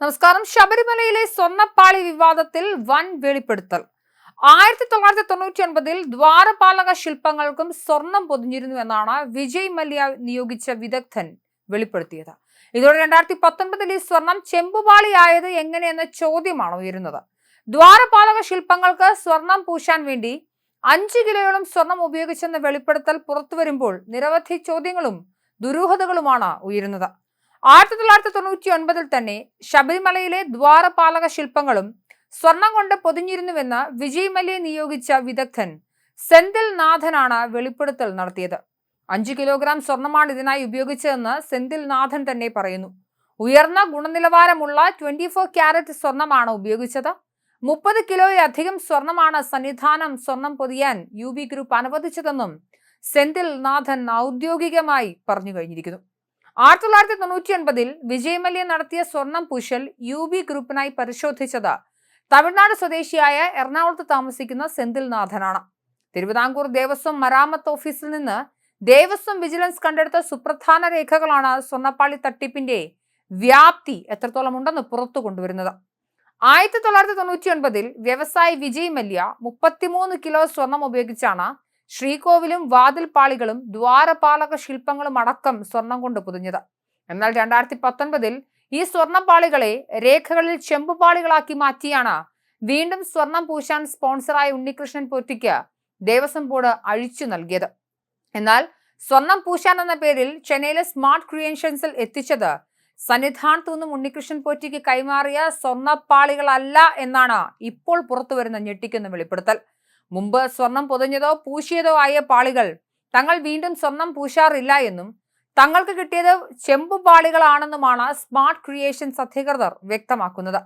നമസ്കാരം. ശബരിമലയിലെ സ്വർണപ്പാളി വിവാദത്തിൽ വൻ വെളിപ്പെടുത്തൽ. ആയിരത്തി തൊള്ളായിരത്തി തൊണ്ണൂറ്റി ഒൻപതിൽ ദ്വാരപാലക ശില്പങ്ങൾക്കും സ്വർണം പൊതിഞ്ഞിരുന്നു എന്നാണ് വിജയ് മല്യ നിയോഗിച്ച വിദഗ്ധൻ വെളിപ്പെടുത്തിയത്. ഇതോടെ രണ്ടായിരത്തി പത്തൊൻപതിൽ ഈ സ്വർണം ചെമ്പുപാളിയായത് എങ്ങനെയെന്ന ചോദ്യമാണ് ഉയരുന്നത്. ദ്വാരപാലക ശില്പങ്ങൾക്ക് സ്വർണം പൂശാൻ വേണ്ടി അഞ്ച് കിലോയോളം സ്വർണം ഉപയോഗിച്ചെന്ന വെളിപ്പെടുത്തൽ പുറത്തുവരുമ്പോൾ നിരവധി ചോദ്യങ്ങളും ദുരൂഹതകളുമാണ് ഉയരുന്നത്. ആയിരത്തി തൊള്ളായിരത്തി തൊണ്ണൂറ്റി ഒൻപതിൽ തന്നെ ശബരിമലയിലെ ദ്വാരപാലക ശില്പങ്ങളും സ്വർണം കൊണ്ട് പൊതിഞ്ഞിരുന്നുവെന്ന് വിജയ് മല്യെ നിയോഗിച്ച വിദഗ്ധൻ സെന്തിൽ നാഥനാണ് വെളിപ്പെടുത്തൽ നടത്തിയത്. അഞ്ചു കിലോഗ്രാം സ്വർണമാണ് ഇതിനായി ഉപയോഗിച്ചതെന്ന് സെന്തിൽ നാഥൻ തന്നെ പറയുന്നു. ഉയർന്ന ഗുണനിലവാരമുള്ള ട്വന്റി ഫോർ ക്യാരറ്റ് സ്വർണമാണ് ഉപയോഗിച്ചത്. മുപ്പത് കിലോയിലധികം സ്വർണമാണ് സന്നിധാനം സ്വർണം പൊതിയാൻ യു ബി ഗ്രൂപ്പ് അനുവദിച്ചതെന്നും സെന്തിൽ നാഥൻ ഔദ്യോഗികമായി പറഞ്ഞു കഴിഞ്ഞിരിക്കുന്നു. ആയിരത്തി തൊള്ളായിരത്തി തൊണ്ണൂറ്റി ഒൻപതിൽ വിജയമല്യ നടത്തിയ സ്വർണം പൂശൽ യു ബി ഗ്രൂപ്പിനായി പരിശോധിച്ചത് തമിഴ്നാട് സ്വദേശിയായ എറണാകുളത്ത് താമസിക്കുന്ന സെന്തിൽനാഥനാണ്. തിരുവിതാംകൂർ ദേവസ്വം മരാമത്ത് ഓഫീസിൽ നിന്ന് ദേവസ്വം വിജിലൻസ് കണ്ടെടുത്ത സുപ്രധാന രേഖകളാണ് സ്വർണപ്പാളി തട്ടിപ്പിന്റെ വ്യാപ്തി എത്രത്തോളം ഉണ്ടെന്ന് പുറത്തു കൊണ്ടുവരുന്നത്. ആയിരത്തി തൊള്ളായിരത്തി തൊണ്ണൂറ്റി ഒൻപതിൽ വ്യവസായി വിജയ് മല്യ മുപ്പത്തിമൂന്ന് കിലോ സ്വർണം ഉപയോഗിച്ചാണ് ശ്രീകോവിലും വാതിൽപാളികളും ദ്വാരപാലക ശില്പങ്ങളും അടക്കം സ്വർണം കൊണ്ട് പൊതിഞ്ഞത്. എന്നാൽ രണ്ടായിരത്തി പത്തൊൻപതിൽ ഈ സ്വർണപ്പാളികളെ രേഖകളിൽ ചെമ്പുപാളികളാക്കി മാറ്റിയാണ് വീണ്ടും സ്വർണം പൂശാൻ സ്പോൺസറായ ഉണ്ണികൃഷ്ണൻ പോറ്റിക്ക് ദേവസ്വം ബോർഡ് അഴിച്ചു നൽകിയത്. എന്നാൽ സ്വർണം പൂശാൻ എന്ന പേരിൽ ചെന്നൈയിലെ സ്മാർട്ട് ക്രിയേഷൻസിൽ എത്തിച്ചത് സന്നിധാനത്തു നിന്നും ഉണ്ണികൃഷ്ണൻ പോറ്റിക്ക് കൈമാറിയ സ്വർണപ്പാളികളല്ല എന്നാണ് ഇപ്പോൾ പുറത്തുവരുന്ന ഞെട്ടിക്കുന്ന വെളിപ്പെടുത്തൽ. മുമ്പ് സ്വർണം പൊതിഞ്ഞതോ പൂശിയതോ ആയ പാളികൾ തങ്ങൾ വീണ്ടും സ്വർണം പൂശാറില്ല എന്നും തങ്ങൾക്ക് കിട്ടിയത് ചെമ്പു പാളികളാണെന്നുമാണ് സ്മാർട്ട് ക്രിയേഷൻസ് അധികൃതർ വ്യക്തമാക്കുന്നത്.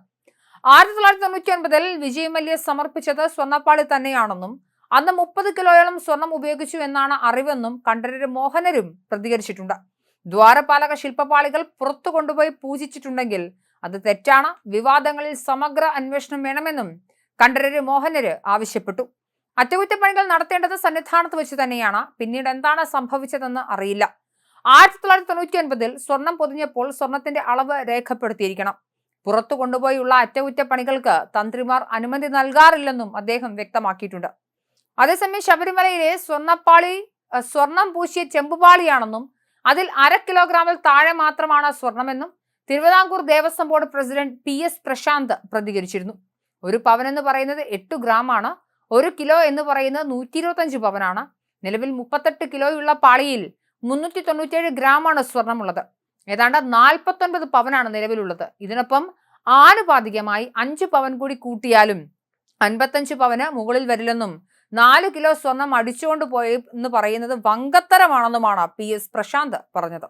ആയിരത്തി തൊള്ളായിരത്തി തൊണ്ണൂറ്റി ഒൻപതിൽ വിജയ് മല്യ സമർപ്പിച്ചത് സ്വർണപ്പാളി തന്നെയാണെന്നും അന്ന് മുപ്പത് കിലോയോളം സ്വർണം ഉപയോഗിച്ചു എന്നാണ് അറിവെന്നും കണ്ഠരര് മോഹനരും പ്രതികരിച്ചിട്ടുണ്ട്. ദ്വാരപാലക ശില്പപാളികൾ പുറത്തു കൊണ്ടുപോയി പൂജിച്ചിട്ടുണ്ടെങ്കിൽ അത് തെറ്റാണ്. വിവാദങ്ങളിൽ സമഗ്ര അന്വേഷണം വേണമെന്നും കണ്ഠരര് മോഹനര് ആവശ്യപ്പെട്ടു. അറ്റകുറ്റപ്പണികൾ നടത്തേണ്ടത് സന്നിധാനത്ത് വെച്ച് തന്നെയാണ്. പിന്നീട് എന്താണ് സംഭവിച്ചതെന്ന് അറിയില്ല. ആയിരത്തി തൊള്ളായിരത്തി തൊണ്ണൂറ്റി ഒൻപതിൽ സ്വർണം പൊതിഞ്ഞപ്പോൾ സ്വർണത്തിന്റെ അളവ് രേഖപ്പെടുത്തിയിരിക്കണം. പുറത്തു കൊണ്ടുപോയുള്ള അറ്റകുറ്റപ്പണികൾക്ക് തന്ത്രിമാർ അനുമതി നൽകാറില്ലെന്നും അദ്ദേഹം വ്യക്തമാക്കിയിട്ടുണ്ട്. അതേസമയം ശബരിമലയിലെ സ്വർണപ്പാളി സ്വർണം പൂശിയ ചെമ്പുപാളിയാണെന്നും അതിൽ അര കിലോഗ്രാമിൽ താഴെ മാത്രമാണ് സ്വർണമെന്നും Thiruvithamkoor Devaswom board president P S Prasanth പ്രതികരിച്ചിരുന്നു. ഒരു പവൻ എന്ന് പറയുന്നത് എട്ട് ഗ്രാമാണ്. ഒരു കിലോ എന്ന് പറയുന്നത് നൂറ്റി ഇരുപത്തഞ്ച് പവനാണ്. നിലവിൽ മുപ്പത്തെട്ട് കിലോയുള്ള പാളിയിൽ മുന്നൂറ്റി തൊണ്ണൂറ്റിയേഴ് ഗ്രാമാണ് സ്വർണമുള്ളത്. ഏതാണ്ട് നാൽപ്പത്തൊൻപത് പവനാണ് നിലവിലുള്ളത്. ഇതിനൊപ്പം ആനുപാതികമായി അഞ്ച് പവൻ കൂടി കൂട്ടിയാലും അൻപത്തഞ്ച് പവന് മുകളിൽ വരില്ലെന്നും നാല് കിലോ സ്വർണം അടിച്ചുകൊണ്ട് പോയി എന്ന് പറയുന്നത് വങ്കത്തരമാണെന്നുമാണ് പി എസ് പ്രശാന്ത് പറഞ്ഞത്.